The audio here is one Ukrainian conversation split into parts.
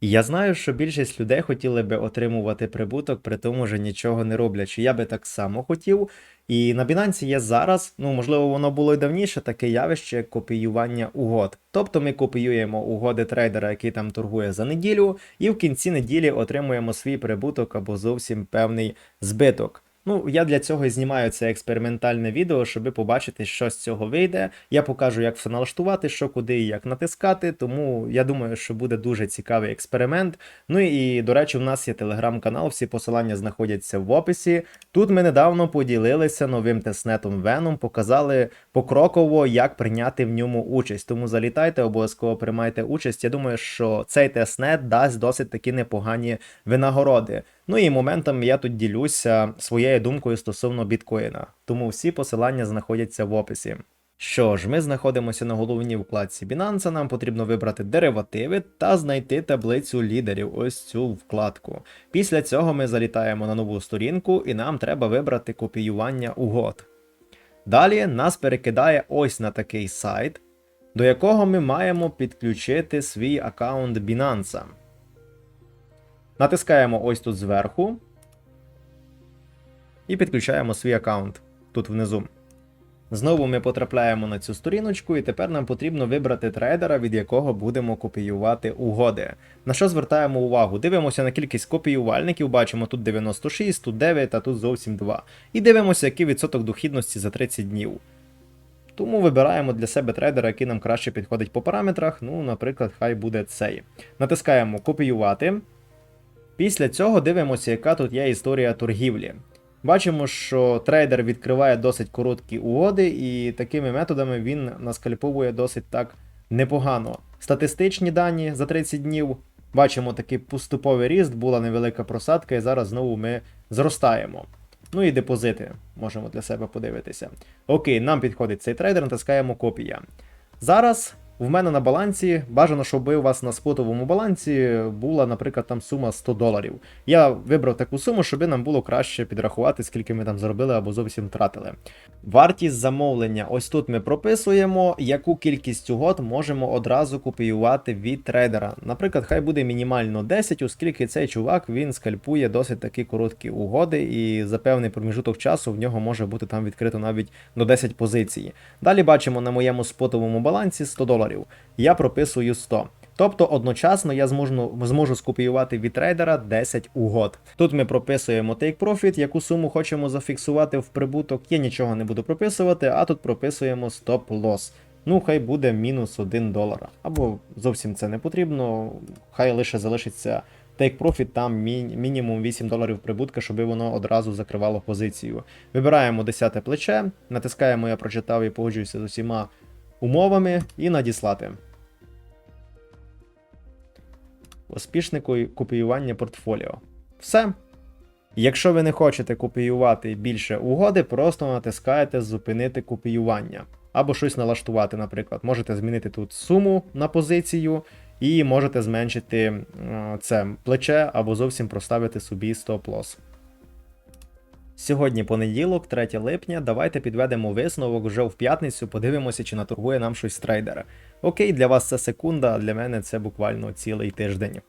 Я знаю, що більшість людей хотіли би отримувати прибуток, при тому же нічого не роблячи. Я би так само хотів. І на Binance є зараз, ну можливо, воно було й давніше, таке явище копіювання угод. Тобто ми копіюємо угоди трейдера, який там торгує за неділю, і в кінці неділі отримуємо свій прибуток або зовсім певний збиток. Ну, я для цього і знімаю це експериментальне відео, щоб побачити, що з цього вийде. Я покажу, як все налаштувати, що куди і як натискати. Тому я думаю, що буде дуже цікавий експеримент. Ну і до речі, у нас є телеграм-канал, всі посилання знаходяться в описі. Тут ми недавно поділилися новим тестнетом Venom, показали покроково, як прийняти в ньому участь. Тому залітайте, обов'язково приймайте участь. Я думаю, що цей тестнет дасть досить такі непогані винагороди. Ну і моментом я тут ділюся своєю думкою стосовно біткоїна. Тому всі посилання знаходяться в описі. Що ж, ми знаходимося на головній вкладці Binance, нам потрібно вибрати деривативи та знайти таблицю лідерів, ось цю вкладку. Після цього ми залітаємо на нову сторінку і нам треба вибрати копіювання угод. Далі нас перекидає ось на такий сайт, до якого ми маємо підключити свій аккаунт Binance. Натискаємо ось тут зверху і підключаємо свій аккаунт тут внизу. Знову ми потрапляємо на цю сторіночку, і тепер нам потрібно вибрати трейдера, від якого будемо копіювати угоди. На що звертаємо увагу? Дивимося на кількість копіювальників, бачимо тут 96, тут 9, а тут зовсім 2. І дивимося, який відсоток дохідності за 30 днів. Тому вибираємо для себе трейдера, який нам краще підходить по параметрах. Ну, наприклад, хай буде цей. Натискаємо копіювати. Після цього дивимося, яка тут є історія торгівлі. Бачимо, що трейдер відкриває досить короткі угоди, і такими методами він наскальповує досить так непогано. Статистичні дані за 30 днів. Бачимо такий поступовий ріст, була невелика просадка, і зараз знову ми зростаємо. Ну і депозити можемо для себе подивитися. Окей, нам підходить цей трейдер, натискаємо копія. Зараз в мене на балансі бажано, щоб у вас на спотовому балансі була, наприклад, там сума 100 доларів. Я вибрав таку суму, щоб нам було краще підрахувати, скільки ми там заробили або зовсім втратили. Вартість замовлення. Ось тут ми прописуємо, яку кількість угод можемо одразу копіювати від трейдера. Наприклад, хай буде мінімально 10, оскільки цей чувак він скальпує досить такі короткі угоди, і за певний проміжуток часу в нього може бути там відкрито навіть до 10 позицій. Далі бачимо на моєму спотовому балансі 100 доларів. Я прописую 100. Тобто одночасно я зможу, зможу скопіювати від трейдера 10 угод. Тут ми прописуємо take profit, яку суму хочемо зафіксувати в прибуток. Я нічого не буду прописувати, а тут прописуємо stop loss. Ну, хай буде мінус 1 долар. Або зовсім це не потрібно, хай лише залишиться take profit, там мі- мінімум 8 доларів прибутка, щоб воно одразу закривало позицію. Вибираємо 10 плече, натискаємо, я прочитав і погоджуюся з усіма умовами і надіслати. Успішне копіювання портфоліо. Все. Якщо ви не хочете копіювати більше угоди, просто натискаєте зупинити копіювання. Або щось налаштувати, наприклад. Можете змінити тут суму на позицію, і можете зменшити е, це плече, або зовсім проставити собі стоп-лосс. Сьогодні понеділок, 3 липня. Давайте підведемо висновок вже в п'ятницю, подивимося, чи наторгує нам щось трейдер. Окей, для вас це секунда, а для мене це буквально цілий тиждень.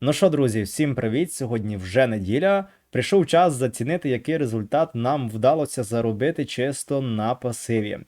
Ну що, друзі, всім привіт! Сьогодні вже неділя. Прийшов час зацінити, який результат нам вдалося заробити чисто на пасиві.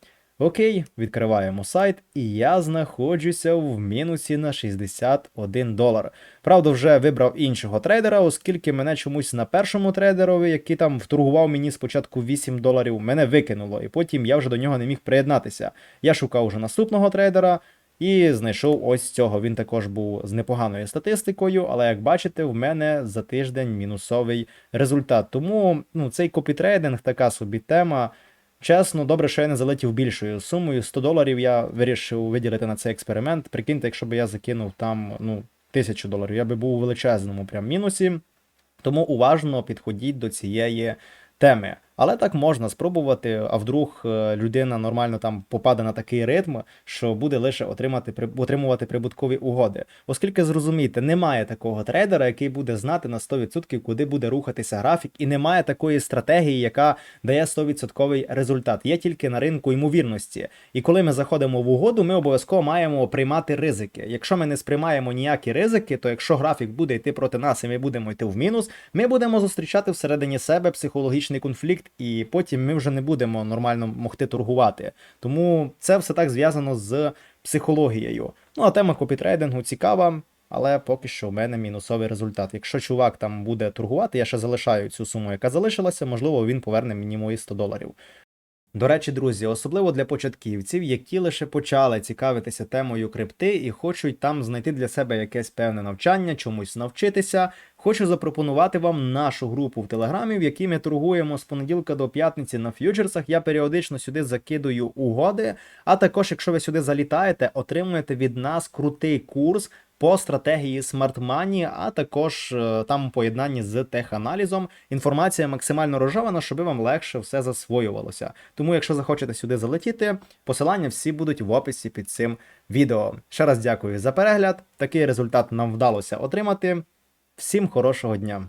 Окей, відкриваємо сайт, і я знаходжуся в мінусі на 61 долар. Правда, вже вибрав іншого трейдера, оскільки мене чомусь на першому трейдерові, який там вторгував мені спочатку 8 доларів, мене викинуло, і потім я вже до нього не міг приєднатися. Я шукав вже наступного трейдера. І знайшов ось цього. Він також був з непоганою статистикою, але як бачите, в мене за тиждень мінусовий результат. Тому ну, цей копітрейдинг така собі тема. Чесно, добре, що я не залетів більшою сумою. 100 доларів я вирішив виділити на цей експеримент. Прикиньте, якщо б я закинув там ну, тисячу доларів, я би був у величезному прям мінусі. Тому уважно підходіть до цієї теми. Але так можна спробувати, а вдруг е, людина нормально там попаде на такий ритм, що буде лише отримати отримувати прибуткові угоди. Оскільки зрозумійте, немає такого трейдера, який буде знати на 100% куди буде рухатися графік, і немає такої стратегії, яка дає 100% результат. Є тільки на ринку ймовірності. І коли ми заходимо в угоду, ми обов'язково маємо приймати ризики. Якщо ми не сприймаємо ніякі ризики, то якщо графік буде йти проти нас і ми будемо йти в мінус, ми будемо зустрічати всередині себе психологічний конфлікт, і потім ми вже не будемо нормально могти торгувати. Тому це все так зв'язано з психологією. Ну а тема копітрейдингу цікава. Але поки що в мене мінусовий результат. Якщо чувак там буде торгувати, я ще залишаю цю суму, яка залишилася, можливо, він поверне мені мої 100 доларів. До речі, друзі, особливо для початківців, які лише почали цікавитися темою крипти і хочуть там знайти для себе якесь певне навчання, чомусь навчитися. Хочу запропонувати вам нашу групу в Телеграмі, в якій ми торгуємо з понеділка до п'ятниці на ф'ючерсах. Я періодично сюди закидую угоди. А також, якщо ви сюди залітаєте, отримуєте від нас крутий курс по стратегії Smart Money, а також е, там поєднанні з теханалізом. Інформація максимально розжована, щоб вам легше все засвоювалося. Тому, якщо захочете сюди залетіти, посилання всі будуть в описі під цим відео. Ще раз дякую за перегляд. Такий результат нам вдалося отримати. Всім хорошого дня!